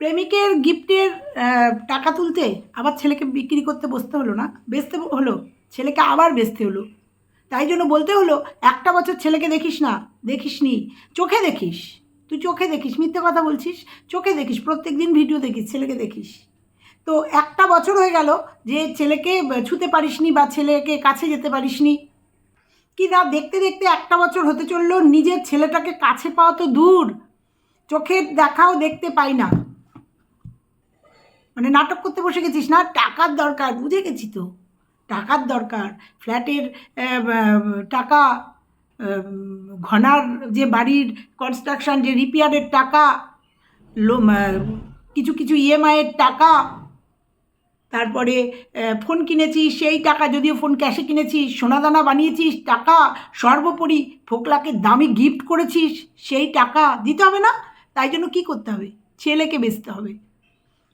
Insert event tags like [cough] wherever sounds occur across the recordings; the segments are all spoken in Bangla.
প্রেমিকের গিফটের টাকা তুলতে আবার ছেলেকে বিক্রি করতে বসতে হলো না, বেচতে হলো, ছেলেকে আবার বেচতে হলো। তাই জন্য বলতে হলো, একটা বছর ছেলেকে দেখিস না, দেখিস নি, চোখে দেখিস, তুই চোখে দেখিস, মিথ্যে কথা বলছিস, চোখে দেখিস, প্রত্যেক দিন ভিডিও দেখিস, ছেলেকে দেখিস। তো একটা বছর হয়ে গেল যে ছেলেকে ছুতে পারিসনি বা ছেলেকে কাছে যেতে পারিসনি কি না, দেখতে দেখতে একটা বছর হতে চলল, নিজের ছেলেটাকে কাছে পাওয়া তো দূর, চোখের দেখাও দেখতে পাই না। মানে নাটক করতে বসে গেছিস? না, টাকার দরকার, বুঝে গেছি তো। টাকার দরকার, ফ্ল্যাটের টাকা ঘনার যে বাড়ির কনস্ট্রাকশন যে রিপেয়ারের টাকা লো কিছু কিছু ইএমআইয়ের টাকা, তারপরে ফোন কিনেছিস, সেই টাকা যদিও ফোন ক্যাশে কিনেছিস, সোনাদানা বানিয়েছিস, টাকা সর্বোপরি ফোকলাকে দামি গিফট করেছিস, সেই টাকা দিতে হবে না, তাই জন্য কি করতে হবে? ছেলেকে বেচতে হবে।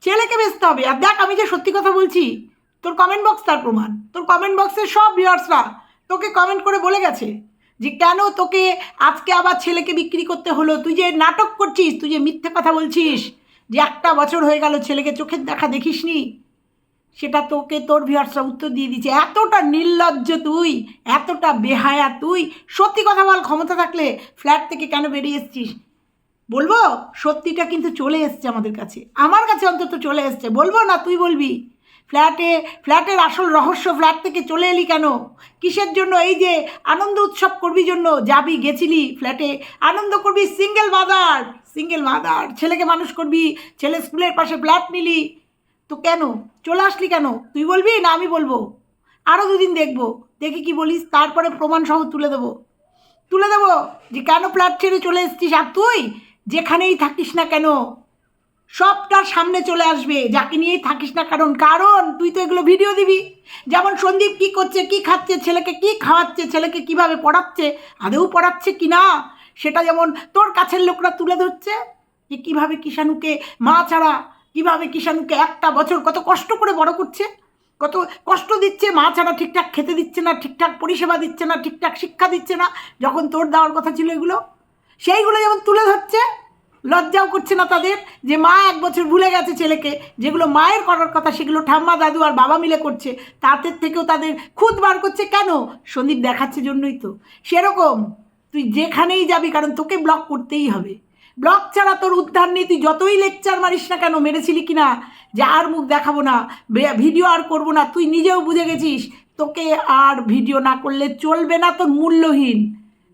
ছেলেকে বেচতে হবে। আর দেখ, আমি যে সত্যি কথা বলছি, তোর কমেন্ট বক্স তার প্রমাণ। তোর কমেন্ট বক্সের সব ভিউয়ার্সরা তোকে কমেন্ট করে বলে গেছে যে, কেন তোকে আজকে আবার ছেলেকে বিক্রি করতে হলো? তুই যে নাটক করছিস, তুই যে মিথ্যে কথা বলছিস, যে একটা বছর হয়ে গেল ছেলেকে চোখের দেখা দেখিসনি? সেটা তোকে তোর ভিউয়ার্সরা উত্তর দিয়ে দিচ্ছে এতটা নির্লজ্জ তুই, এতটা বেহায়া তুই, সত্যি কথা বল, ক্ষমতা থাকলে ফ্ল্যাট থেকে কেন বেরিয়ে এসছিস? বলব? সত্যিটা কিন্তু চলে এসছে আমাদের কাছে। আমার কাছে অন্তত চলে এসছে। বলব না, তুই বলবি? ফ্ল্যাটে, ফ্ল্যাটের আসল রহস্য ফ্ল্যাট থেকে চলে এলি কেন? কিসের জন্য? এই যে আনন্দ উৎসব করবি জন্য? যাবি, গেছিলি ফ্ল্যাটে? আনন্দ করবি সিঙ্গেল মাদার সিঙ্গেল মাদার ছেলেকে মানুষ করবি, ছেলে স্কুলের পাশে ফ্ল্যাট নিলি। তো কেন? চলে আসলি কেন? তুই বলবি না আমি বলব? আরও দুদিন দেখব। দেখি কি বলিস? তারপরে প্রমাণ সহ তুলে দেবো। তুলে দেবো যে কেন ফ্ল্যাট ছেড়ে চলে এসেছিস? আর তুই? যেখানেই থাকিস না কেন, সবটার সামনে চলে আসবে। যাকে নিয়েই থাকিস না কারণ কারণ তুই তো এগুলো ভিডিও দিবি। যেমন সন্দীপ কি করছে, কি খাচ্ছে, ছেলেকে কি খাওয়াচ্ছে, ছেলেকে কীভাবে পড়াচ্ছে আদেও পড়াচ্ছে কি না, সেটা যেমন তোর কাছের লোকরা তুলে ধরছে যে কীভাবে কিষাণুকে মা ছাড়া, কীভাবে কিষাণুকে একটা বছর কত কষ্ট করে বড় করছে, কত কষ্ট দিচ্ছে, মা ছাড়া ঠিকঠাক খেতে দিচ্ছে না, ঠিকঠাক পরিষেবা দিচ্ছে না, ঠিকঠাক শিক্ষা দিচ্ছে না, যখন তোর দেওয়ার কথা ছিল এগুলো। সেইগুলো যেমন তুলে ধরছে, লজ্জাও করছে না তাদের যে মা এক বছর ভুলে গেছে ছেলেকে। যেগুলো মায়ের করার কথা, সেগুলো ঠাম্মা, দাদু আর বাবা মিলে করছে। তাদের থেকেও তাদের খুদ বার করছে কেন? সন্দীপ দেখাচ্ছে জন্যই তো। সেরকম তুই যেখানেই যাবি, কারণ তোকে ব্লক করতেই হবে। ব্লক ছাড়া তোর উদ্ধার নেই, তুই যতই লেকচার মারিস না কেন, মেরেছিলি কি না যে আর মুখ দেখাবো না ভিডিও আর করব না, তুই নিজেও বুঝে গেছিস, তোকে আর ভিডিও না করলে চলবে না তোর মূল্যহীন।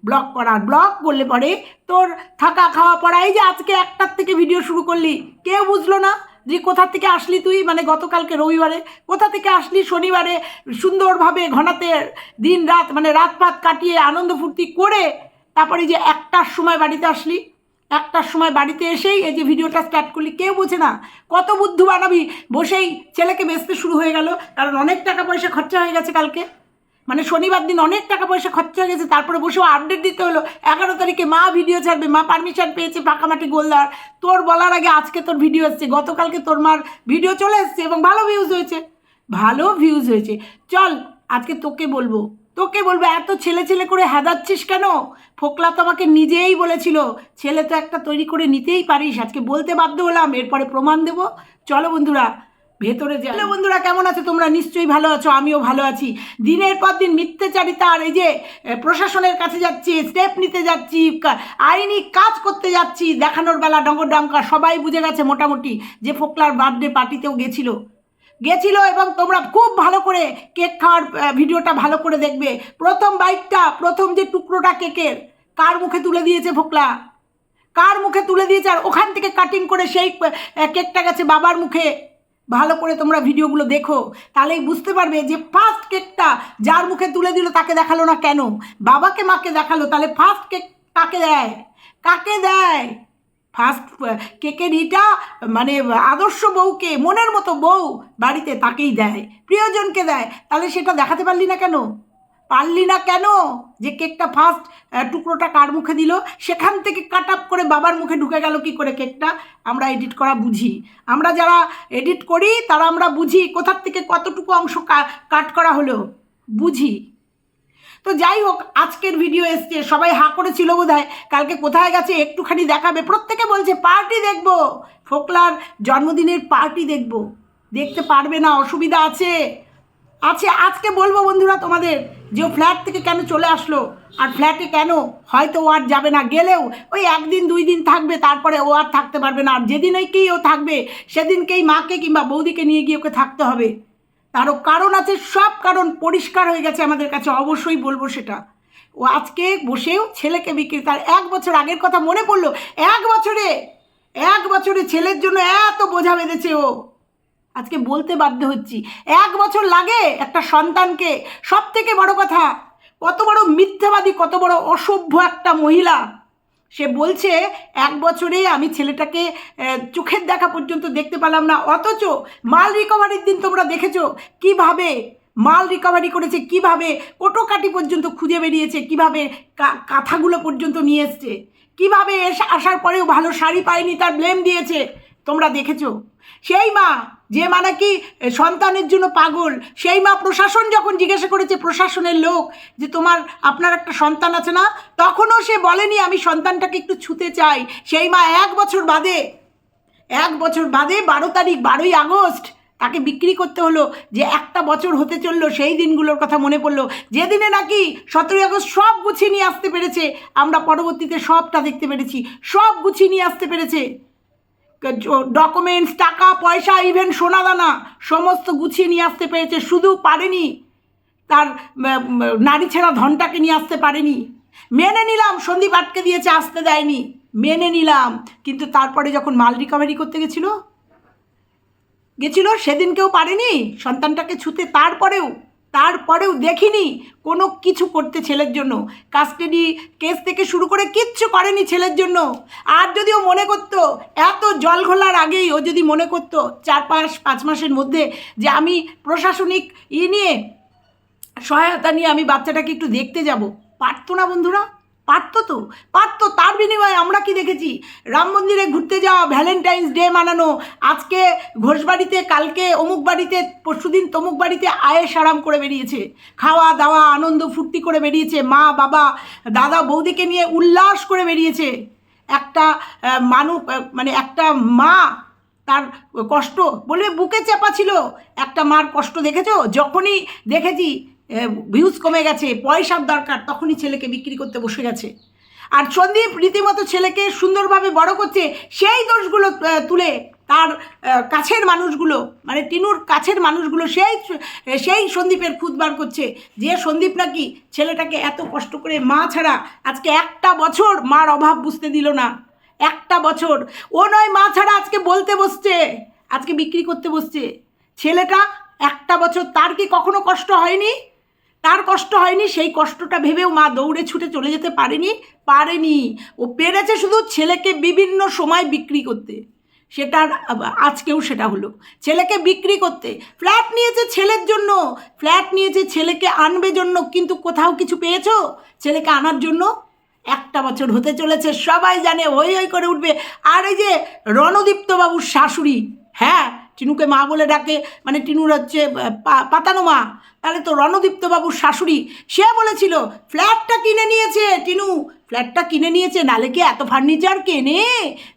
ব্লক করার ব্লক করলে পরে তোর থাকা খাওয়া পড়া, এই যে আজকে একটার থেকে ভিডিও শুরু করলি, কেউ বুঝলো না যে কোথা থেকে আসলি তুই? মানে গতকালকে রবিবারে। কোথা থেকে আসলি শনিবারে? সুন্দরভাবে ঘনাতে দিন রাত মানে রাত পাত কাটিয়ে আনন্দ ফুর্তি করে তারপরে যে একটার সময় বাড়িতে আসলি। একটার সময় বাড়িতে এসেই এই যে ভিডিওটা স্টার্ট করলি। কেউ বোঝে না। কত বুদ্ধু বানাবি? বসেই ছেলেকে বেচতে শুরু হয়ে গেল। কারণ অনেক টাকা পয়সা খরচা হয়ে গেছে কালকে। মানে শনিবার দিন অনেক টাকা পয়সা খরচা হয়ে গেছে, তারপরে বসেও আপডেট দিতে হলো। এগারো তারিখে মা ভিডিও ছাড়বে, মা পারমিশন পেয়েছে পাকামাটি গোলদার তোর বলার আগে আজকে তোর ভিডিও এসছে, গতকালকে তোর মার ভিডিও চলে এসছে এবং ভালো ভিউজ হয়েছে। ভালো ভিউজ হয়েছে। চল, আজকে তোকে বলব তোকে বলব, এত ছেলে ছেলে করে হেদাচ্ছিস কেন? ফোকলা তো আমাকে নিজেই বলেছিল, ছেলে তো একটা তৈরি করে নিতেই পারিস, আজকে বলতে বাধ্য হলাম, এরপরে প্রমাণ দেবো। চলো বন্ধুরা ভেতরে যাই হ্যালো বন্ধুরা কেমন আছো? তোমরা নিশ্চয়ই ভালো আছো আমিও ভালো আছি। দিনের পর দিন মিথ্যাচারিতা আর এই যে প্রশাসনের কাছে যাচ্ছি স্টেপ নিতে যাচ্ছি আইনি কাজ করতে যাচ্ছি দেখানোর বেলা ডঙ্গর ডাঙ্কা সবাই বুঝে গেছে মোটামুটি যে ফোকলার বার্থডে পার্টিতেও গেছিল। গেছিল এবং তোমরা খুব ভালো করে কেক খাওয়ার ভিডিওটা ভালো করে দেখবে। প্রথম বাইকটা প্রথম যে টুকরোটা কেকের কার মুখে তুলে দিয়েছে ফোকলা? কার মুখে তুলে দিয়েছে? আর ওখান থেকে কাটিং করে সেই কেকটা গেছে বাবার মুখে। ভালো করে তোমরা ভিডিওগুলো দেখো, তাহলেই বুঝতে পারবে যে ফার্স্ট কেকটা যার মুখে তুলে দিল তাকে দেখাল না কেন? বাবাকে মাকে দেখাল, তাহলে ফার্স্ট কেক কাকে দেয়? কাকে দেয়? ফার্স্ট কেকের ইটা মানে আদর্শ বউকে, মনের মতো বউ বাড়িতে তাকেই দেয়, প্রিয়জনকে দেয়, তাহলে সেটা দেখাতে পারলি না কেন? পারলি না কেন? যে কেকটা ফার্স্ট টুকরোটা কার মুখে দিল? সেখান থেকে কাট আপ করে বাবার মুখে ঢুকে গেল কি করে কেকটা? আমরা এডিট করা বুঝি। আমরা যারা এডিট করি, তারা আমরা বুঝি কোথার থেকে কতটুকু অংশ কাট করা হলো। বুঝি। তো যাই হোক, আজকের ভিডিও এসছে। সবাই হা করেছিল বোধ কালকে কোথায় গেছে একটুখানি দেখাবে। প্রত্যেকে বলছে পার্টি দেখব। ফোকলার জন্মদিনের পার্টি দেখব। দেখতে পারবে না, অসুবিধা আছে। আছে আজকে বলব বন্ধুরা তোমাদের যে ফ্ল্যাট থেকে কেন চলে আসলো আর ফ্ল্যাটে কেন হয়তো ও আর যাবে না, গেলেও ওই একদিন, দুই দিন থাকবে, তারপরে ও আর থাকতে পারবে না। আর যেদিনকেই ও থাকবে, সেদিনকেই মাকে কিংবা বৌদিকে নিয়ে গিয়ে ওকে থাকতে হবে। তারও কারণ আছে, সব কারণ পরিষ্কার হয়ে গেছে আমাদের কাছে, অবশ্যই বলব সেটা। ও আজকে বসেও ছেলেকে বিক্রি, তার এক বছর আগের কথা মনে পড়ল, এক বছরে এক বছরে ছেলের জন্য এত বোঝা বেঁধেছে ও। আজকে বলতে বাধ্য হচ্ছি। এক বছর লাগে একটা সন্তানকে। সব থেকে বড় কথা, কত বড় মিথ্যাবাদী, কত বড় অসভ্য একটা মহিলা। সে বলছে, এক বছরে আমি ছেলেটাকে চোখের দেখা পর্যন্ত দেখতে পেলাম না। অথচ মাল রিকভারির দিন তোমরা দেখেছ। কীভাবে মাল রিকভারি করেছে, কীভাবে কোটোকাটি পর্যন্ত খুঁজে বেরিয়েছে, কীভাবে কাঁথাগুলো পর্যন্ত নিয়ে এসছে। কীভাবে এসে, আসার পরেও ভালো শাড়ি পায়নি, তার ব্লেম দিয়েছে। তোমরা দেখেছ। সেই মা যে মা নাকি সন্তানের জন্য পাগল, সেই মা প্রশাসন যখন জিজ্ঞাসা করেছে, প্রশাসনের লোক, যে তোমার, আপনার একটা সন্তান আছে না? তখনও সে বলেনি, আমি সন্তানটাকে একটু ছুতে চাই। সেই মা এক বছর বাদে, এক বছর বাদে বারো তারিখ, বারোই আগস্ট, তাকে বিক্রি করতে হলো, যে একটা বছর হতে চলল, সেই দিনগুলোর কথা মনে পড়ল। যেদিনে নাকি সতেরোই আগস্ট সব গুছিয়ে নিয়ে আসতে পেরেছে, আমরা পরবর্তীতে সবটা দেখতে পেরেছি, সব গুছিয়ে নিয়ে আসতে পেরেছে। ডকুমেন্টস টাকা, পয়সা ইভেন সোনা দানা সমস্ত গুছিয়ে নিয়ে আসতে পেরেছে। শুধু পারেনি, তার নারী ছেঁড়া ধনটাকে নিয়ে আসতে পারেনি। মেনে নিলাম, সন্দীপ আটকে দিয়েছে, আসতে দেয়নি। মেনে নিলাম, কিন্তু তারপরে যখন মাল রিকভারি করতে গেছিল গেছিল, সেদিনকেও পারেনি, সন্তানটাকে ছুতে তারপরেও। তারপরেও দেখিনি কোনো কিছু করতে ছেলের জন্য। কাস্টাডি কেস থেকে শুরু করে কিচ্ছু করেনি ছেলের জন্য। আর যদি ও মনে করতো, এত জল ঘোলার আগেই ও যদি মনে করতো, চার পাঁচ পাঁচ মাসের মধ্যে যে আমি প্রশাসনিক ই নিয়ে সহায়তা নিয়ে আমি বাচ্চাটাকে একটু দেখতে যাব। পারতো না বন্ধুরা? পারতো তো? পারতো, তার বিনিময়ে আমরা কি দেখেছি? রাম মন্দিরে ঘুরতে যাওয়া ভ্যালেন্টাইন্স ডে মানানো, আজকে ঘোষবাড়িতে, কালকে অমুক বাড়িতে, পরশুদিন তমুক বাড়িতে আয়েস আরাম করে বেরিয়েছে। খাওয়া, দাওয়া, আনন্দ, ফুর্তি করে বেরিয়েছে। মা, বাবা, দাদা, বৌদিকে নিয়ে উল্লাস করে বেরিয়েছে। একটা মানুষ মানে একটা মা তার কষ্ট বলবে, বুকে চাপা ছিল। একটা মার কষ্ট দেখেছ? যখনই দেখেছি ভিউজ কমে গেছে, পয়সার দরকার, তখনই ছেলেকে বিক্রি করতে বসে গেছে। আর সন্দীপ রীতিমতো ছেলেকে সুন্দরভাবে বড় করছে, সেই দোষগুলো তুলে তার কাছের মানুষগুলো মানে টিনুর কাছের মানুষগুলো, সেই সেই সন্দীপের খুদ বার করছে যে সন্দীপ নাকি ছেলেটাকে এত কষ্ট করে মা ছাড়া আজকে একটা বছর মার অভাব বুঝতে দিল না। একটা বছর। ও নয় মা ছাড়া আজকে বলতে বসছে, আজকে বিক্রি করতে বসছে। ছেলেটা একটা বছর তার কি কখনো কষ্ট হয়নি? তার কষ্ট হয়নি, সেই কষ্টটা ভেবেও মা দৌড়ে ছুটে চলে যেতে পারেনি পারেনি। ও পেরেছে শুধু ছেলেকে বিভিন্ন সময় বিক্রি করতে। সেটার আজকেও সেটা হলো। ছেলেকে বিক্রি করতে। ফ্ল্যাট নিয়েছে ছেলের জন্য। ফ্ল্যাট নিয়েছে ছেলেকে আনবে জন্য। কিন্তু কোথাও কিছু পেয়েছ? ছেলেকে আনার জন্য? একটা বছর হতে চলেছে, সবাই জানে, হই হই করে উঠবে। আর এই যে রণদীপ্তবাবুর শাশুড়ি হ্যাঁ টিনুকে মা বলে ডাকে মানে টিনুর হচ্ছে পাতানো মা। তাহলে তো রণদীপ্তবাবুর শাশুড়ি। সে বলেছিল, ফ্ল্যাটটা কিনে নিয়েছে টিনু। ফ্ল্যাটটা কিনে নিয়েছে? নালে কি এত ফার্নিচার কেনে?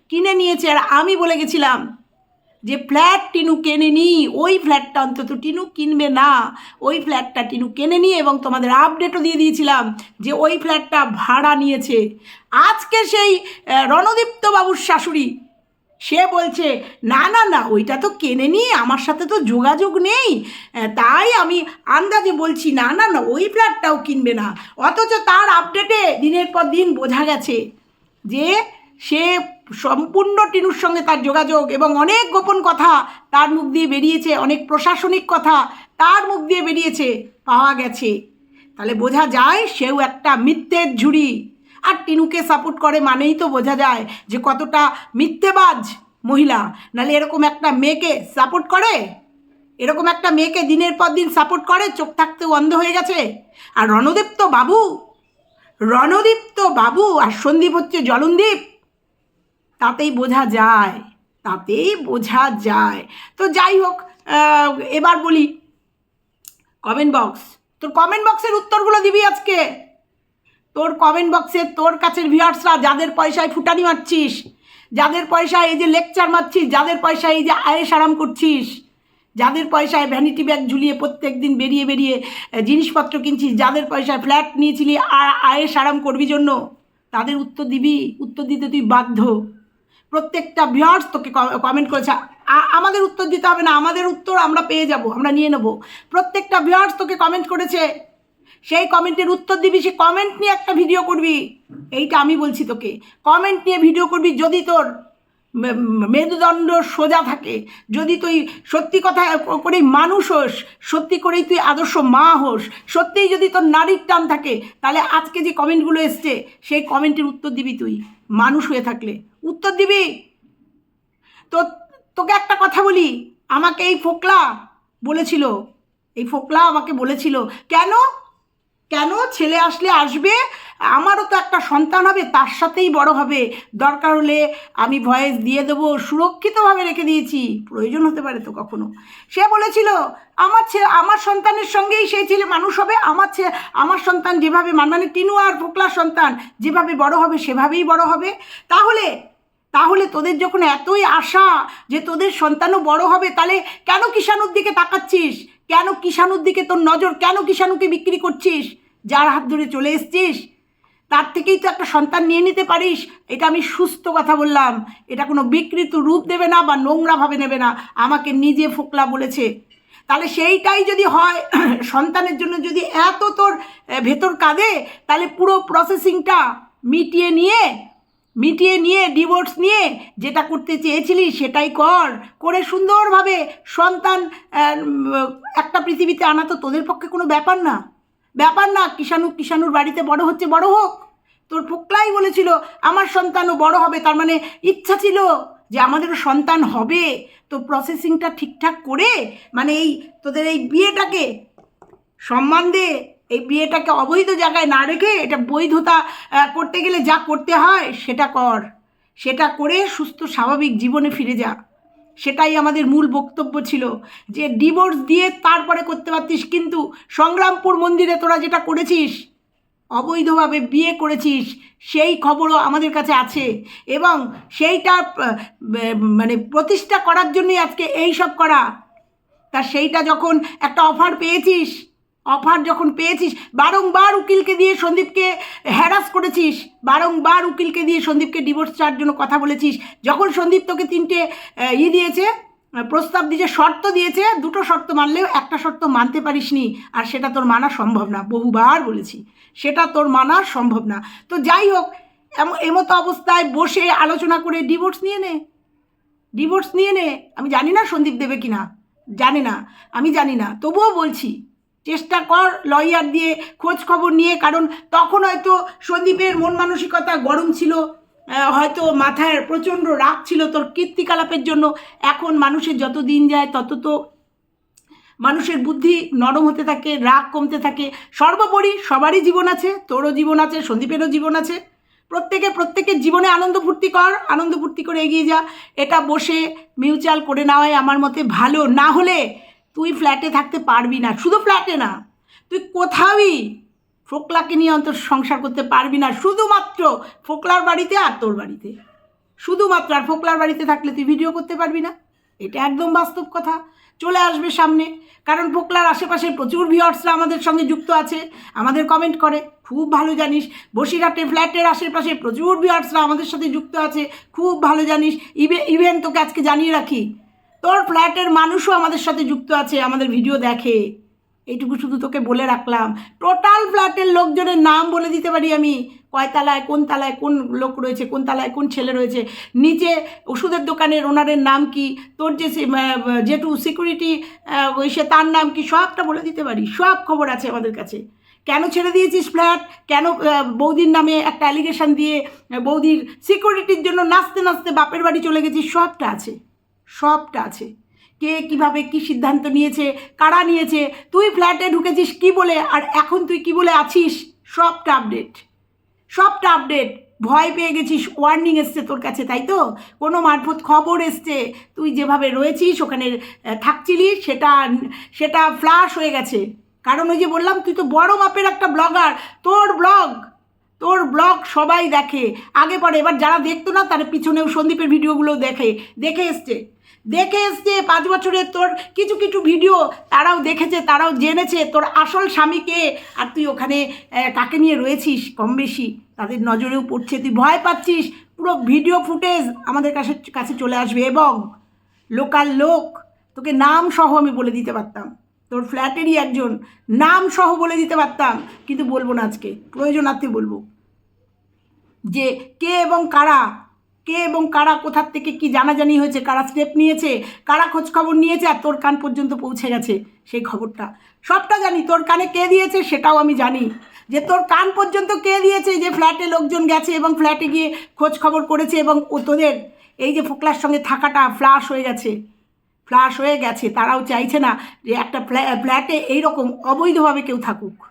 কিনে নিয়েছে? আর আমি বলে গেছিলাম যে, ফ্ল্যাট টিনু কেনে নি। ওই ফ্ল্যাটটা অন্তত টিনু কিনবে না। ওই ফ্ল্যাটটা টিনু কেনে নি এবং তোমাদের আপডেটও দিয়ে দিয়েছিলাম যে, ওই ফ্ল্যাটটা ভাড়া নিয়েছে। আজকে সেই রণদীপ্তবাবুর শাশুড়ি সে বলছে, না না না, ওইটা তো কেনে নি আমার সাথে তো যোগাযোগ নেই। তাই আমি আন্দাজে বলছি, না না না, ওই ফ্ল্যাটটাও কিনবে না। অথচ তার আপডেটে দিনের পর দিন বোঝা গেছে যে সে সম্পূর্ণ টিনুর সঙ্গে তার যোগাযোগ এবং অনেক গোপন কথা তার মুখ দিয়ে বেরিয়েছে, অনেক প্রশাসনিক কথা তার মুখ দিয়ে বেরিয়েছে, পাওয়া গেছে। তাহলে বোঝা যায় সেও একটা মিথ্যের ঝুড়ি। আর টিনুকে সাপোর্ট করে মানেই তো বোঝা যায় যে কতটা মিথ্যেবাজ মহিলা। নাহলে এরকম একটা মেয়েকে সাপোর্ট করে? এরকম একটা মেয়েকে দিনের পর দিন সাপোর্ট করে? চোখ থাকতেও অন্ধ হয়ে গেছে? আর রণদীপ তো বাবু? রণদীপ তো বাবু আর সন্দীপ হচ্ছে জলনদীপ। তাতেই বোঝা যায়, তাতেই বোঝা যায়। তো যাই হোক এবার বলি কমেন্ট বক্স তোর কমেন্ট বক্সের উত্তরগুলো দিবি আজকে? তোর কমেন্ট বক্সে তোর কাছের ভিউয়ার্সরা যাদের পয়সায় ফুটানি মারছিস, যাদের পয়সায় এই যে লেকচার মারছিস, যাদের পয়সায় এই যে আয়েস আরাম করছিস, যাদের পয়সায় ভ্যানিটি ব্যাগ ঝুলিয়ে প্রত্যেক দিন বেরিয়ে বেরিয়ে জিনিসপত্র কিনছিস, যাদের পয়সায় ফ্ল্যাট নিয়েছিলি আর আয়েস আরাম করবি জন্য, তাদের উত্তর দিবি, উত্তর দিতে তুই বাধ্য। প্রত্যেকটা ভিউয়ার্স তোকে কমেন্ট করেছে আমাদের উত্তর দিতে হবে না, আমাদের উত্তর আমরা পেয়ে যাব, আমরা নিয়ে নেব। প্রত্যেকটা ভিউয়ার্স তোকে কমেন্ট করেছে সেই কমেন্টের উত্তর দিবি, সে কমেন্ট নিয়ে একটা ভিডিও করবি। এইটা আমি বলছি তোকে। কমেন্ট নিয়ে ভিডিও করবি যদি তোর মেরুদণ্ড সোজা থাকে, যদি তুই সত্যি কথা করেই মানুষ হোস, সত্যি করেই তুই আদর্শ মা হোস, সত্যিই যদি তোর নারীর টান থাকে, তাহলে আজকে যে কমেন্টগুলো এসছে, সেই কমেন্টের উত্তর দিবি তুই, মানুষ হয়ে থাকলে। উত্তর দিবি? তো, তোকে একটা কথা বলি, আমাকে এই ফোকলা বলেছিল, এই ফোকলা আমাকে বলেছিল, কেন? কেন ছেলে আসলে আসবে? আমারও তো একটা সন্তান হবে, তার সাথেই বড় হবে। দরকার হলে আমি ভয়েস দিয়ে দেবো, সুরক্ষিতভাবে রেখে দিয়েছি। প্রয়োজন হতে পারে তো কখনো। সে বলেছিল, আমার ছেলে আমার সন্তানের সঙ্গেই সেই ছেলে মানুষ হবে। আমার ছেলে আমার সন্তান যেভাবে মান- টিনু আর ফোকলার সন্তান যেভাবে বড় হবে, সেভাবেই বড় হবে। তাহলে তাহলে তোদের যখন এতই আশা যে তোদের সন্তানও বড় হবে, তাহলে কেন কিষাণুর দিকে তাকাচ্ছিস? কেন কিষাণুর দিকে তোর নজর, কেন কিষাণুকে বিক্রি করছিস? যার হাত ধরে চলে এসছিস, তার থেকেই তো একটা সন্তান নিয়ে নিতে পারিস। এটা আমি সুস্থ কথা বললাম। এটা কোনো বিকৃত রূপ দেবে না বা নোংরাভাবে নেবে না। আমাকে নিজে ফোকলা বলেছে। তাহলে সেইটাই যদি হয়, [clears throat] সন্তানের জন্য যদি এত তোর ভেতর কাঁদে, তাহলে পুরো প্রসেসিংটা মিটিয়ে নিয়ে মিটিয়ে নিয়ে ডিভোর্স নিয়ে যেটা করতে চেয়েছিলি সেটাই কর। করে সুন্দরভাবে সন্তান একটা পৃথিবীতে আনা তো তোদের পক্ষে কোনো ব্যাপার না। ব্যাপার না, কিষাণু, কিষাণুর বাড়িতে বড় হচ্ছে, বড় হোক। তোর ফোকলাই বলেছিল, আমার সন্তানও বড় হবে, তার মানে ইচ্ছা ছিল যে আমাদেরও সন্তান হবে। তো প্রসেসিংটা ঠিকঠাক করে মানে এই তোদের এই বিয়েটাকে সম্মান দে, এই বিয়েটাকে অবৈধ জায়গায় না রেখে এটা বৈধতা করতে গেলে যা করতে হয়, সেটা কর। সেটা করে সুস্থ, স্বাভাবিক জীবনে ফিরে যা। সেটাই আমাদের মূল বক্তব্য ছিল যে ডিভোর্স দিয়ে তারপরে করতে পারতিস, কিন্তু সংগ্রামপুর মন্দিরে তোরা যেটা করেছিস, অবৈধভাবে বিয়ে করেছিস, সেই খবরও আমাদের কাছে আছে এবং সেইটা মানে প্রতিষ্ঠা করার জন্যই আজকে এই সব করা। তা সেইটা যখন একটা অফার পেয়েছিস অফার যখন পেয়েছিস, বারংবার উকিলকে দিয়ে সন্দীপকে হ্যারাস করেছিস, বারংবার উকিলকে দিয়ে সন্দীপকে ডিভোর্স চাওয়ার জন্য কথা বলেছিস, যখন সন্দীপ তোকে তিনটে ই দিয়েছে প্রস্তাব দিয়েছে, শর্ত দিয়েছে, দুটো শর্ত মানলেও একটা শর্ত মানতে পারিসনি, আর সেটা তোর মানা সম্ভব না, বহুবার বলেছি, সেটা তোর মানা সম্ভব না। তো যাই হোক, এম- এমতো অবস্থায় বসে আলোচনা করে ডিভোর্স নিয়ে নে ডিভোর্স নিয়ে নে, আমি জানি না সন্দীপ দেবে কি না জানি না, আমি জানি না, তবুও বলছি চেষ্টা কর লয়ার দিয়ে খোঁজ খবর নিয়ে, কারণ তখন হয়তো সন্দীপের মন মানসিকতা গরম ছিল হয়তো মাথায় প্রচণ্ড রাগ ছিল তোর কীর্তিকলাপের জন্য। এখন মানুষের যত দিন যায়, তত তো মানুষের বুদ্ধি নরম হতে থাকে, রাগ কমতে থাকে। সর্বোপরি সবারই জীবন আছে, তোরও জীবন আছে, সন্দীপেরও জীবন আছে। প্রত্যেকে প্রত্যেকের জীবনে আনন্দ ফুর্তি কর, আনন্দ ফুর্তি করে এগিয়ে যা। এটা বসে মিউচুয়াল করে নেওয়াই আমার মতে ভালো। না হলে তুই ফ্ল্যাটে থাকতে পারবি না, শুধু ফ্ল্যাটে না, তুই কোথাওই ফোকলাকে নিয়ে অন্তর সংসার করতে পারবি না, শুধুমাত্র ফোকলার বাড়িতে আর তোর বাড়িতে। শুধুমাত্র আর ফোকলার বাড়িতে থাকলে তুই ভিডিও করতে পারবি না। এটা একদম বাস্তব কথা। চলে আসবে সামনে, কারণ পোকলার আশেপাশে প্রচুর ভিউয়ার্সরা আমাদের সঙ্গে যুক্ত আছে, আমাদের কমেন্ট করে, খুব ভালো জানিস। বসিরহাটে ফ্ল্যাটের আশেপাশে প্রচুর ভিউয়ার্সরা আমাদের সাথে যুক্ত আছে, খুব ভালো জানিস। ইভে ইভেন তোকে আজকে জানিয়ে রাখি তোর ফ্ল্যাটের মানুষও আমাদের সাথে যুক্ত আছে, আমাদের ভিডিও দেখে। এইটুকু শুধু তোকে বলে রাখলাম। টোটাল ফ্ল্যাটের লোকজনের নাম বলে দিতে পারি আমি। কয় তালায়, কোন তালায় কোন লোক রয়েছে, কোন তালায় কোন ছেলে রয়েছে। নিচে ওষুধের দোকানের ওনারের নাম কি? তোর যে যেটু সিকিউরিটি ওই সে, তার নাম কি? সবটা বলে দিতে পারি। সব খবর আছে আমাদের কাছে। কেন ছেড়ে দিয়েছিস ফ্ল্যাট? কেন বৌদির নামে একটা অ্যালিগেশন দিয়ে বৌদির সিকিউরিটির জন্য নাচতে নাচতে বাপের বাড়ি চলে গেছিস? সবটা আছে। সবটা আছে। কে কীভাবে কি সিদ্ধান্ত নিয়েছে, কারা নিয়েছে, তুই ফ্ল্যাটে ঢুকেছিস কি বলে, আর এখন তুই কি বলে আছিস, সবটা আপডেট সবটা আপডেট ভয় পেয়ে গেছিস ওয়ার্নিং এসছে তোর কাছে, তাই তো? কোনো মারফত খবর এসছে। তুই যেভাবে রয়েছিস, ওখানে থাকছিলি, সেটা সেটা ফ্লাশ হয়ে গেছে। কারণ ওই যে বললাম, তুই তো বড় মাপের একটা ব্লগার তোর ব্লগ তোর ব্লগ সবাই দেখে। আগে পরে, এবার যারা দেখতো না, তার পিছনেও সন্দীপের ভিডিওগুলো দেখে দেখে এসছে। দেখে এসছে, পাঁচ বছরের তোর কিছু কিছু ভিডিও তারাও দেখেছে, তারাও জেনেছে তোর আসল স্বামীকে। আর তুই ওখানে কাকে নিয়ে রয়েছিস কম বেশি? তাদের নজরেও পড়ছে, তুই ভয় পাচ্ছিস। পুরো ভিডিও ফুটেজ আমাদের কাছে কাছে চলে আসবে এবং লোকাল লোক, তোকে নাম সহ আমি বলে দিতে পারতাম। তোর ফ্ল্যাটেরই একজন, নাম সহ বলে দিতে পারতাম। কিন্তু বলব না আজকে, প্রয়োজন প্রয়োজনার্থে বলব। যে কে এবং কারা কে এবং কারা, কোথার থেকে কি জানাজানি হয়েছে, কারা স্টেপ নিয়েছে, কারা খোঁজ খবর নিয়েছে আর তোর কান পর্যন্ত পৌঁছে গেছে সেই খবরটা। সবটা জানি, তোর কানে কে দিয়েছে সেটাও আমি জানি। যে তোর কান পর্যন্ত কে দিয়েছে, যে ফ্ল্যাটে লোকজন গেছে এবং ফ্ল্যাটে গিয়ে খোঁজ খবর করেছে এবং ও তোদের, এই যে ফোকলার সঙ্গে থাকাটা ফ্লাশ হয়ে গেছে ফ্লাশ হয়ে গেছে, তারাও চাইছে না যে একটা ফ্ল্যা- ফ্ল্যাটে এইরকম অবৈধভাবে কেউ থাকুক।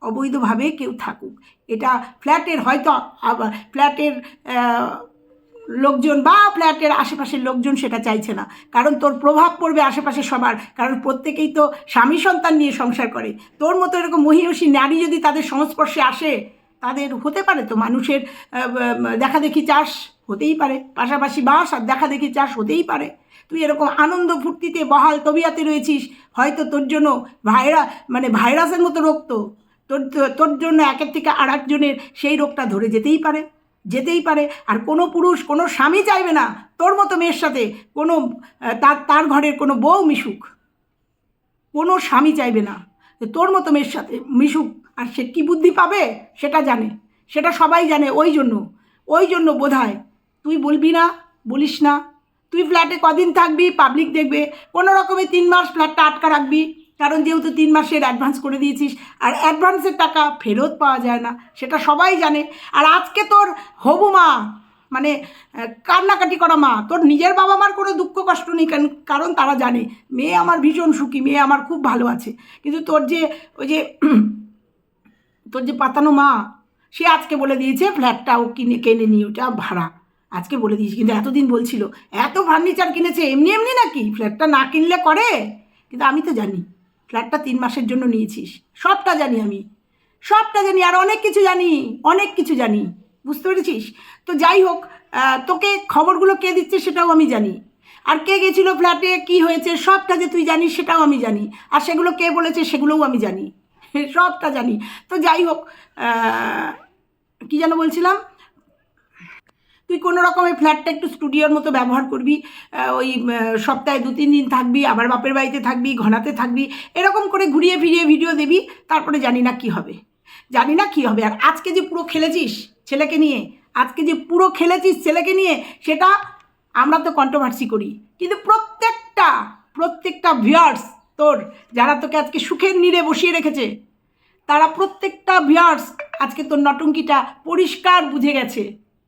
অবৈধভাবে কেউ থাকুক। এটা ফ্ল্যাটের হয়তো ফ্ল্যাটের লোকজন বা ফ্ল্যাটের আশেপাশের লোকজন সেটা চাইছে না। কারণ তোর প্রভাব পড়বে আশেপাশে সবার। কারণ প্রত্যেকেই তো স্বামী সন্তান নিয়ে সংসার করে। তোর মতো এরকম মহিষী, নারী যদি তাদের সংস্পর্শে আসে, তাদের হতে পারে তো মানুষের দেখা দেখি চাষ হতেই পারে। পাশাপাশি বাস আর দেখা দেখি চাষ হতেই পারে। তুই এরকম আনন্দ ফুর্তিতে, বহাল তবিয়াতে রয়েছিস, হয়তো তোর জন্য ভাইরা মানে ভাইরাসের মতো রোগ তো। তোর তোর জন্য একের থেকে আর একজনের সেই রোগটা ধরে যেতেই পারে। যেতেই পারে। আর কোনো পুরুষ, কোনো স্বামী চাইবে না তোর মতো মেয়ের সাথে কোনো তার তার ঘরের কোনো বউ মিশুক। কোনো স্বামী চাইবে না তোর মতো মেয়ের সাথে মিশুক। আর সে কী বুদ্ধি পাবে সেটা জানে। সেটা সবাই জানে ওই জন্য। ওই জন্য বোধ তুই বলবি না, বলিস না। তুই ফ্ল্যাটে কদিন থাকবি পাবলিক দেখবে। কোনো রকমে তিন মাস ফ্ল্যাটটা আটকা রাখবি। কারণ যেহেতু তিন মাসের অ্যাডভান্স করে দিয়েছিস, আর অ্যাডভান্সের টাকা ফেরত পাওয়া যায় না, সেটা সবাই জানে। আর আজকে তোর হবু মা মানে কান্নাকাটি করা মা, তোর নিজের বাবা মার কোনো দুঃখ কষ্ট নেই, কারণ তারা জানে, মেয়ে আমার ভীষণ সুখী, মেয়ে আমার খুব ভালো আছে। কিন্তু তোর যে, ওই যে, [clears throat] তোর যে পাতানো মা, সে আজকে বলে দিয়েছে ফ্ল্যাটটাও কিনে, কেনে নিয়ে ওটা ভাড়া। আজকে বলে দিয়েছি, কিন্তু এতদিন বলছিল, এত ফার্নিচার কিনেছে, এমনি এমনি নাকি? ফ্ল্যাটটা না কিনলে করে? কিন্তু আমি তো জানি। ফ্ল্যাটটা তিন মাসের জন্য নিয়েছিস। সবটা জানি আমি। সবটা জানি, আর অনেক কিছু জানি, অনেক কিছু জানি। বুঝতে পেরেছিস? তো যাই হোক তোকে খবরগুলো কে দিচ্ছে সেটাও আমি জানি। আর কে গেছিল ফ্ল্যাটে কি হয়েছে, সবটা যে তুই জানিস সেটাও আমি জানি। আর সেগুলো কে বলেছে সেগুলোও আমি জানি। [laughs] সবটা জানি। তো যাই হোক কি যেন বলছিলাম? তুই কোনো রকমের ফ্ল্যাটটা একটু স্টুডিওর মতো ব্যবহার করবি ওই সপ্তাহে দু তিন দিন থাকবি, আবার বাপের বাড়িতে থাকবি, ঘনাতে থাকবি, এরকম করে ঘুরিয়ে ফিরিয়ে ভিডিও দিবি, তারপরে জানি না কি হবে। জানি না কি হবে। আর আজকে যে পুরো খেলেছিস ছেলেকে নিয়ে, আজকে যে পুরো খেলেছিস ছেলেকে নিয়ে, সেটা আমরা তো কন্ট্রোভার্সি করি। কিন্তু প্রত্যেকটা প্রত্যেকটা ভিয়ার্স তোর, যারা তোকে আজকে সুখের নীড়ে বসিয়ে রেখেছে, তারা প্রত্যেকটা ভিয়ার্স আজকে তোর নটঙ্কিটা পরিষ্কার বুঝে গেছে।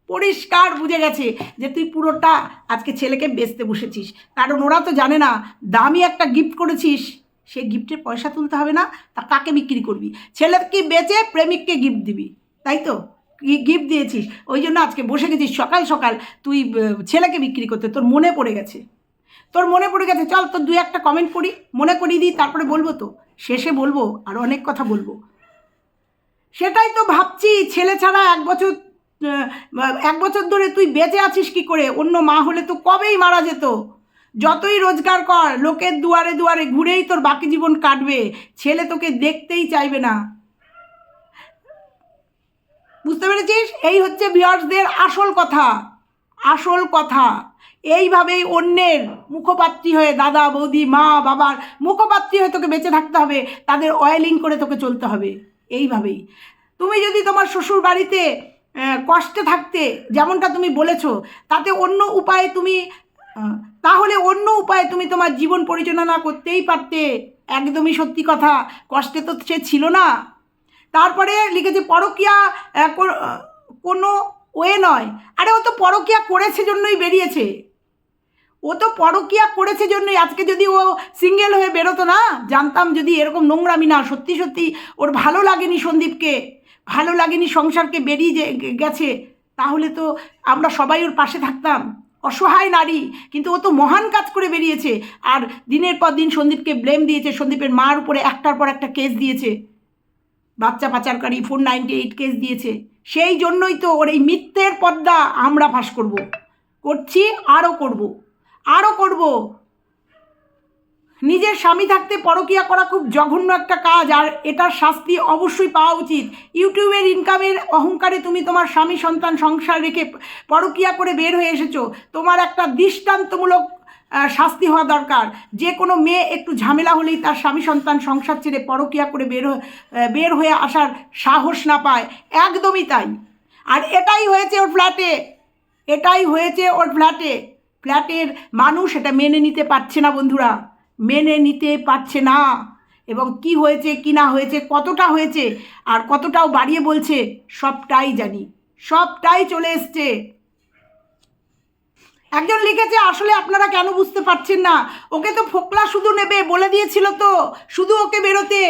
পরিষ্কার বুঝে গেছে যে তুই পুরোটা আজকে ছেলেকে বেচতে বসেছিস। কারণ ওরা তো জানে না, দামি একটা গিফট করেছিস, সেই গিফটের পয়সা তুলতে হবে না, তা কাকে বিক্রি করবি? ছেলেকে বেচে প্রেমিককে গিফট দিবি? তাই তো? গিফট দিয়েছিস? ওই জন্য আজকে বসে গেছিস সকাল সকাল, তুই ছেলেকে বিক্রি করতে। তোর মনে পড়ে গেছে। তোর মনে পড়ে গেছে, চল তোর দু একটা কমেন্ট করি মনে করিয়ে দিই, তারপরে বলব তো। শেষে বলব, আর অনেক কথা বলব। সেটাই তো ভাবছি, ছেলে ছাড়া এক বছর এক বছর ধরে তুই বেঁচে আছিস কি করে? অন্য মা হলে তো কবেই মারা যেত? যতই রোজগার কর, লোকের দুয়ারে দুয়ারে ঘুরেই তোর বাকি জীবন কাটবে। ছেলে তোকে দেখতেই চাইবে না। বুঝতে পেরেছিস? এই হচ্ছে ভিউয়ার্সদের আসল কথা। আসল কথা। এইভাবেই অন্যের মুখপাত্রী হয়ে দাদা, বৌদি, মা, বাবার মুখপাত্রী হয়ে তোকে বেঁচে থাকতে হবে। তাদের অয়েলিং করে তোকে চলতে হবে। এইভাবেই। তুমি যদি তোমার শ্বশুর বাড়িতে কষ্টে থাকতে যেমনটা তুমি বলেছ, তাতে অন্য উপায়ে তুমি তাহলে অন্য উপায়ে তুমি তোমার জীবন পরিচালনা করতেই পারতে। একদমই সত্যি কথা, কষ্টে তো সে ছিল না। তারপরে লিখেছে, পরকিয়া কোনো ওয়ে নয়। আরে, ও তো পরকিয়া করেছে জন্যই বেরিয়েছে। ও তো পরকিয়া করেছে জন্যই, আজকে যদি ও সিঙ্গেল হয়ে বেরোতো না? জানতাম যদি এরকম নোংরামি না, সত্যি সত্যি ওর ভালো লাগেনি সন্দীপকে। ভালো লাগেনি সংসারকে বেরিয়ে গেছে, তাহলে তো আমরা সবাই ওর পাশে থাকতাম। অসহায় নারী, কিন্তু ও তো মহান কাজ করে বেরিয়েছে। আর দিনের পর দিন সন্দীপকে ব্লেম দিয়েছে, সন্দীপের মার উপরে একটার পর একটা কেস দিয়েছে। বাচ্চা পাচারকারী ফোর নাইনটি এইট কেস দিয়েছে। সেই জন্যই তো ওর এই মিথ্যের পর্দা আমরা ফাঁস করব। করছি, আরও করব। আরও করব। নিজের স্বামী থাকতে পরকিয়া করা খুব জঘন্য একটা কাজ, আর এটার শাস্তি অবশ্যই পাওয়া উচিত। ইউটিউবের ইনকামের অহংকারে তুমি তোমার স্বামী, সন্তান, সংসার রেখে পরকিয়া করে বের হয়ে এসেছ। তোমার একটা দৃষ্টান্তমূলক শাস্তি হওয়া দরকার। যে কোনো মেয়ে একটু ঝামেলা হলেই তার স্বামী, সন্তান, সংসার ছেড়ে পরকিয়া করে বের বের হয়ে আসার সাহস না পায়। একদমই তাই। আর এটাই হয়েছে ওর ফ্ল্যাটে এটাই হয়েছে ওর ফ্ল্যাটে ফ্ল্যাটের মানুষ এটা মেনে নিতে পারছে না বন্ধুরা। মেনে নিতে পারছে না। এবং কি হয়েছে, কি না হয়েছে, কতটা হয়েছে, আর কতটাও বাড়িয়ে বলছে, সবটাই জানি। সবটাই চলে এসছে। একজন লিখেছে, আসলে আপনারা কেন বুঝতে পারছেন না? ওকে তো ফোকলা শুধু নেবে, বলে দিয়েছিল তো, শুধু ওকে বেরোতে।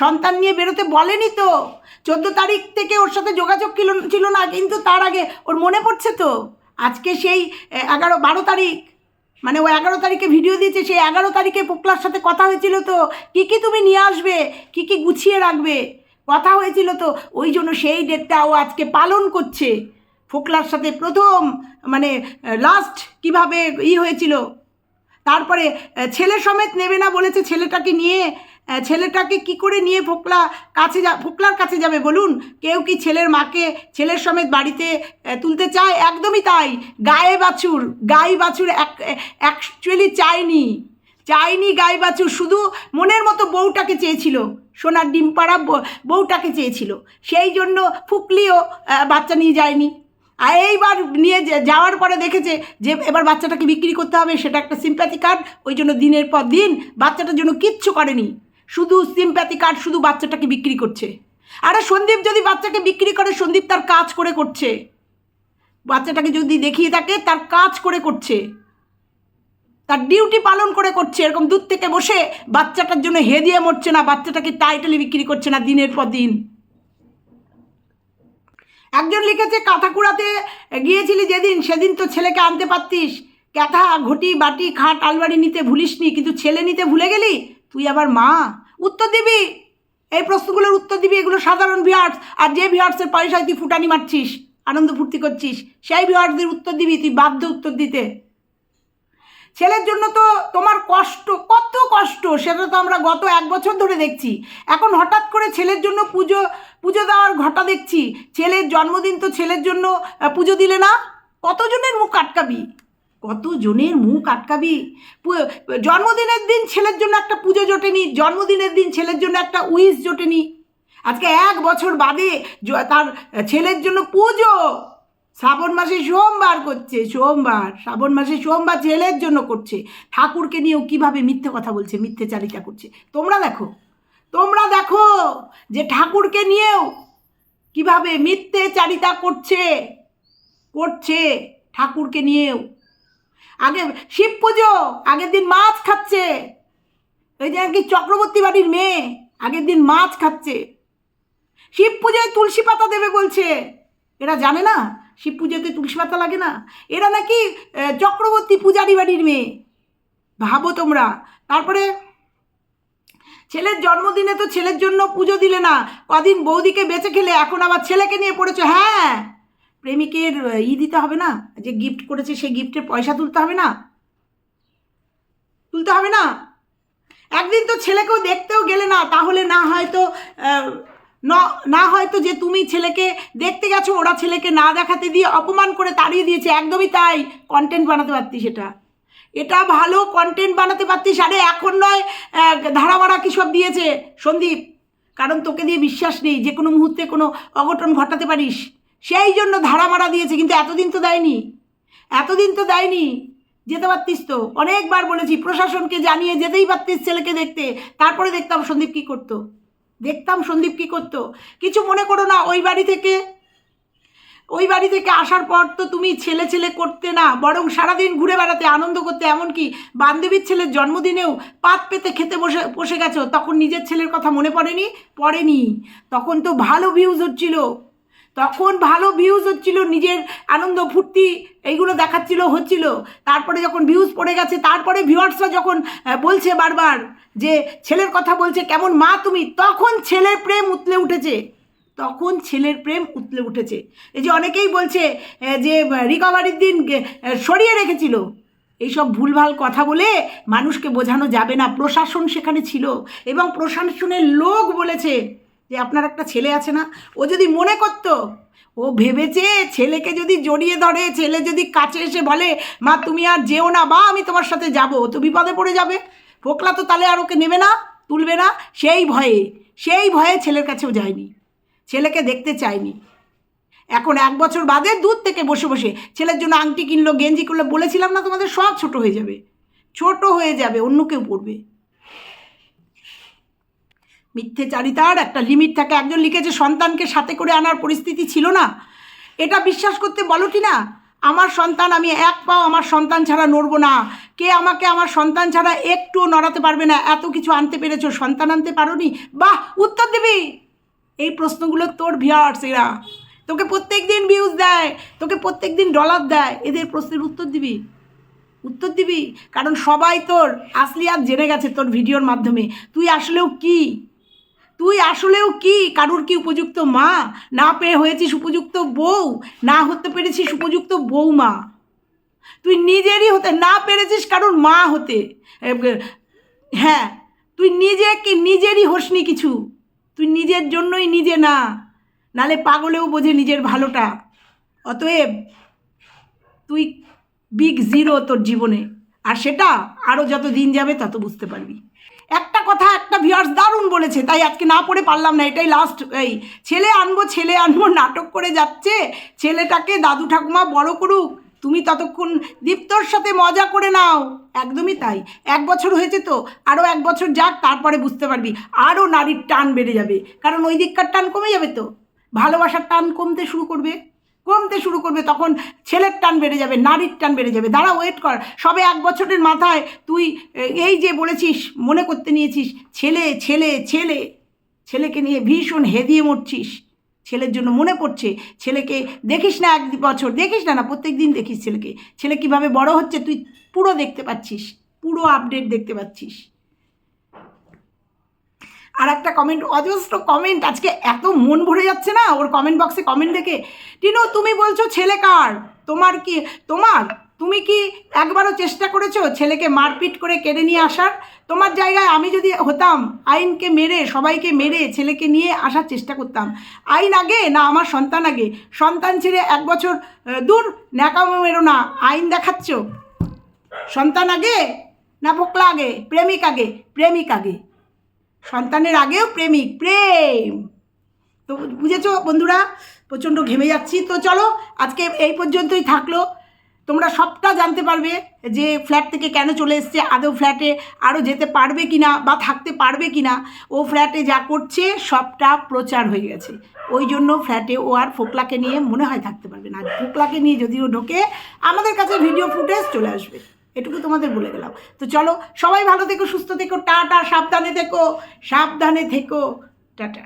সন্তান নিয়ে বেরোতে বলেনি তো। চোদ্দ তারিখ থেকে ওর সাথে যোগাযোগ ছিল না, কিন্তু তার আগে ওর মনে পড়ছে তো। আজকে সেই এগারো, বারো তারিখ। মানে ও এগারো তারিখে ভিডিও দিয়েছে সেই এগারো তারিখে পোকলার সাথে কথা হয়েছিল তো। কী কী তুমি নিয়ে আসবে? কী কী গুছিয়ে রাখবে? কথা হয়েছিল তো। ওই জন্য সেই ডেটটা ও আজকে পালন করছে। ফোকলার সাথে প্রথম মানে লাস্ট কীভাবে ই হয়েছিল। তারপরে, ছেলে সমেত নেবে না বলেছে, ছেলেটাকে নিয়ে ছেলেটাকে কি করে নিয়ে ফোকলা কাছে যা ফোকলার কাছে যাবে বলুন? কেউ কি ছেলের মাকে ছেলের সমেত বাড়িতে তুলতে চায়? একদমই তাই। গায়ে বাছুর গাই বাছুর এক অ্যাকচুয়ালি চায়নি। চায়নি গাই বাছুর, শুধু মনের মতো বউটাকে চেয়েছিল। সোনার ডিম পাড়া বউটাকে চেয়েছিল। সেই জন্য ফুকলিও বাচ্চা নিয়ে যায়নি। আর এইবার নিয়ে যাওয়ার পরে দেখেছে যে এবার বাচ্চাটাকে বিক্রি করতে হবে, সেটা একটা সিম্প্যাথি কার্ড ওই জন্য দিনের পর দিন বাচ্চাটার জন্য কিচ্ছু করেনি। শুধু সিম্প্যাথি কার্ড শুধু বাচ্চাটাকে বিক্রি করছে। আরে সন্দীপ যদি বাচ্চাকে বিক্রি করে, সন্দীপ তার কাজ করে করছে। বাচ্চাটাকে যদি দেখিয়ে থাকে, তার কাজ করে করছে। তার ডিউটি পালন করে করছে। এরকম দূর থেকে বসে বাচ্চাটার জন্য হে দিয়ে মরছে না, বাচ্চাটাকে টাইটেলে বিক্রি করছে না দিনের পর দিন। একজন লিখেছে কাঁথা কুড়াতে গিয়েছিলি যেদিন, সেদিন তো ছেলেকে আনতে পারতিস। ক্যাথা, ঘটি, বাটি, খাট, আলমারি নিতে ভুলিসনি, কিন্তু ছেলে নিতে ভুলে গেলি? তুই আবার মা? উত্তর দিবি? এই প্রশ্নগুলোর উত্তর দিবি, এগুলো সাধারণ ভিয়ার্স আর যে ভিয়ার্সের পয়সায় তুই ফুটানি মারছিস, আনন্দ ফুর্তি করছিস, সেই ভিয়ার্সদের উত্তর দিবি, তুই বাধ্য উত্তর দিতে। ছেলের জন্য তো তোমার কষ্ট, কত কষ্ট, সেটা তো আমরা গত এক বছর ধরে দেখছি। এখন হঠাৎ করে ছেলের জন্য পুজো পুজো দেওয়ার ঘটা দেখছি। ছেলের জন্মদিন তো ছেলের জন্য পুজো দিলে না? কতজনের মুখ আটকাবি? কতজনের মুখ আটকাবি? জন্মদিনের দিন ছেলের জন্য একটা পুজো জোটেনি, জন্মদিনের দিন ছেলের জন্য একটা উইস জোটেনি। আজকে এক বছর বাদে তার ছেলের জন্য পুজো। শ্রাবণ মাসে সোমবার করছে, সোমবার। শ্রাবণ মাসে সোমবার ছেলের জন্য করছে। ঠাকুরকে নিয়েও কীভাবে মিথ্যে কথা বলছে, মিথ্যে চারিতা করছে? তোমরা দেখো তোমরা দেখো যে ঠাকুরকে নিয়েও কীভাবে মিথ্যে চারিতা করছে করছে ঠাকুরকে নিয়েও। আগে শিব পুজো, আগের দিন মাছ খাচ্ছে। ওই যে নাকি চক্রবর্তী বাড়ির মেয়ে, আগের দিন মাছ খাচ্ছে। শিব পুজোয় তুলসী পাতা দেবে বলছে। এরা জানে না, শিব পুজোতে তুলসী পাতা লাগে না। এরা নাকি চক্রবর্তী পূজারি বাড়ির মেয়ে। ভাবো তোমরা। তারপরে, ছেলের জন্মদিনে তো ছেলের জন্য পুজো দিলে না, কদিন বৌদিকে বেঁচে খেলে এখন আবার ছেলেকে নিয়ে পড়েছো হ্যাঁ? প্রেমিকের ই দিতে হবে না? যে গিফট করেছে সেই গিফটের পয়সা তুলতে হবে না? তুলতে হবে না? একদিন তো ছেলেকেও দেখতেও গেলে না, তাহলে না হয়তো ন- হয়তো যে তুমি ছেলেকে দেখতে গেছো, ওরা ছেলেকে না দেখাতে দিয়ে অপমান করে তাড়িয়ে দিয়েছে। একদমই তাই। কন্টেন্ট বানাতে পারতিস এটা। এটা ভালো কন্টেন্ট বানাতে পারতিস। আরে এখন নয় ধারাবাড়া কী সব দিয়েছে? সন্দীপ, কারণ তোকে দিয়ে বিশ্বাস নেই। যে কোনো মুহূর্তে কোনো অঘটন ঘটাতে পারিস। সেই জন্য ধারা মারা দিয়েছে, কিন্তু এতদিন তো দেয়নি। এতদিন তো দেয়নি। যেতে পারতিস তো। অনেকবার বলেছি, প্রশাসনকে জানিয়ে যেতেই পারতিস ছেলেকে দেখতে। তারপরে দেখতাম সন্দীপ কী করতো। দেখতাম সন্দীপ কী করতো। কিছু মনে করো না, ওই বাড়ি থেকে, ওই বাড়ি থেকে আসার পর তো তুমি ছেলে ছেলে করতে না, বরং সারাদিন ঘুরে বেড়াতে, আনন্দ করতে। এমনকি বান্ধবীর ছেলের জন্মদিনেও পাত পেতে খেতে বসে বসে গেছো। তখন নিজের ছেলের কথা মনে পড়েনি? পড়েনি। তখন তো ভালো ভিউজ হচ্ছিল তখন ভালো ভিউজ হচ্ছিল, নিজের আনন্দ, ফুর্তি এইগুলো দেখাচ্ছিল, হচ্ছিল। তারপরে যখন ভিউজ পড়ে গেছে, তারপরে ভিউয়ার্সরা যখন বলছে বারবার যে, ছেলের কথা বলছে, কেমন মা তুমি? তখন ছেলের প্রেম উতলে উঠেছে। তখন ছেলের প্রেম উতলে উঠেছে। এই যে অনেকেই বলছে যে রিকভারির দিন সরিয়ে রেখেছিল। এইসব ভুলভাল কথা বলে মানুষকে বোঝানো যাবে না। প্রশাসন সেখানে ছিল এবং প্রশাসনের লোক বলেছে যে আপনার একটা ছেলে আছে না, ও যদি মনে করতো, ও ভেবেছে ছেলেকে যদি জড়িয়ে ধরে, ছেলে যদি কাছে এসে বলে, মা, তুমি আর যেও না, বা আমি তোমার সাথে যাব তো বিপদে পড়ে যাবে। ফোকলা তো তাহলে আর ওকে নেবে না, তুলবে না, সেই ভয়ে সেই ভয়ে ছেলের কাছেও যায়নি। ছেলেকে দেখতে চায়নি। এখন এক বছর বাদে দূর থেকে বসে বসে ছেলের জন্য আংটি কিনলো, গেঞ্জি করল বলেছিলাম না তোমাদের সব ছোট হয়ে যাবে। ছোট হয়ে যাবে, অন্য কেউ পড়বে মিথ্যেচারিতার একটা লিমিট থাকে। একজন লিখেছে, সন্তানকে সাথে করে আনার পরিস্থিতি ছিল না। এটা বিশ্বাস করতে বলো কি না? আমার সন্তান, আমি এক পাও আমার সন্তান ছাড়া নড়বো না। কে আমাকে আমার সন্তান ছাড়া একটুও নড়াতে পারবে না? এত কিছু আনতে পেরেছ, সন্তান আনতে পারোনি? বাহ, উত্তর দিবি। এই প্রশ্নগুলো তোর ভিয়ার্স এরা। তোকে প্রত্যেক দিন ভিউজ দেয়, তোকে প্রত্যেক দিন ডলার দেয়। এদের প্রশ্নের উত্তর দিবি। উত্তর দিবি। কারণ সবাই তোর আসলিয়াত জেনে গেছে তোর ভিডিওর মাধ্যমে। তুই আসলেও কি? তুই আসলেও কি? কারুর কি উপযুক্ত মা? না পেয়ে হয়েছিস উপযুক্ত বউ? না হতে পেরেছিস উপযুক্ত বৌমা তুই নিজেরই হতে, না পেরেছিস কারুর মা হতে। হ্যাঁ তুই নিজে কি নিজেরই হোসনি কিছু? তুই নিজের জন্যই নিজে না। নালে পাগলেও বোঝে নিজের ভালোটা। অতএব তুই বিগ জিরো তোর জীবনে। আর সেটা আরও যত দিন যাবে তত বুঝতে পারবি। একটা ভিউয়ার্স দারুণ বলেছে, তাই আজকে না পড়ে পারলাম না, এটাই লাস্ট এই ছেলে আনব ছেলে আনব, নাটক করে যাচ্ছে, ছেলেটাকে দাদু ঠাকুমা বড় করুক, তুমি ততক্ষণ দীপ্তর সাথে মজা করে নাও, একদমই তাই, এক বছর হয়েছে তো আরও এক বছর যাক, তারপরে বুঝতে পারবি আরও নারীর টান বেড়ে যাবে, কারণ ওই দিককার টান কমে যাবে তো, ভালোবাসার টান কমতে শুরু করবে। কমতে শুরু করবে, তখন ছেলের টান বেড়ে যাবে, নারীর টান বেড়ে যাবে। দাঁড়া ওয়েট কর। সবে এক বছরের মাথায় তুই এই যে বলেছিস, মনে করতে নিয়েছিস, ছেলে ছেলে ছেলে, ছেলেকে নিয়ে ভীষণ হেদিয়ে মরছিস। ছেলের জন্য মনে পড়ছে, ছেলেকে দেখিস না এক বছর, দেখিস না না, প্রত্যেক দিন দেখিস ছেলেকে। ছেলে কীভাবে বড় হচ্ছে তুই পুরো দেখতে পাচ্ছিস, পুরো আপডেট দেখতে পাচ্ছিস। আর একটা কমেন্ট অজস্র কমেন্ট আজকে এত মন ভরে যাচ্ছে না ওর কমেন্ট বক্সে কমেন্ট দেখে। টিনু, তুমি বলছো ছেলে কার? তোমার কি, তোমার? তুমি কি একবারও চেষ্টা করেছ ছেলেকে মারপিট করে কেড়ে নিয়ে আসার? তোমার জায়গায় আমি যদি হতাম, আইনকে মেরে, সবাইকে মেরে ছেলেকে নিয়ে আসার চেষ্টা করতাম। আইন আগে না আমার সন্তান আগে? সন্তান ছেড়ে এক বছর দূর ন্যাকামো মেরো না। আইন দেখাচ্ছ? সন্তান আগে না পোকলা আগে? প্রেমিক আগে? প্রেমিক আগে? সন্তানের আগেও প্রেমিক, প্রেম। তো বুঝেছ বন্ধুরা? প্রচণ্ড ঘেমে যাচ্ছি। তো চলো, আজকে এই পর্যন্তই থাকল। তোমরা সবটা জানতে পারবে যে ফ্ল্যাট থেকে কেন চলে এসছে, আদৌ ফ্ল্যাটে আরও যেতে পারবে কি না বা থাকতে পারবে কি না ও ফ্ল্যাটে যা করছে, সবটা প্রচার হয়ে গেছে। ওই জন্য ফ্ল্যাটে ও আর ফোকলাকে নিয়ে মনে হয় থাকতে পারবে না। ফোকলাকে নিয়ে যদিও ঢোকে, আমাদের কাছে ভিডিও ফুটেজ চলে আসবে। এটুকু তোমাদের বলে গেলাম। তো চলো, সবাই ভালো থেকো, সুস্থ থেকো, টাটা, সাবধানে থেকো সাবধানে থেকো, টাটা।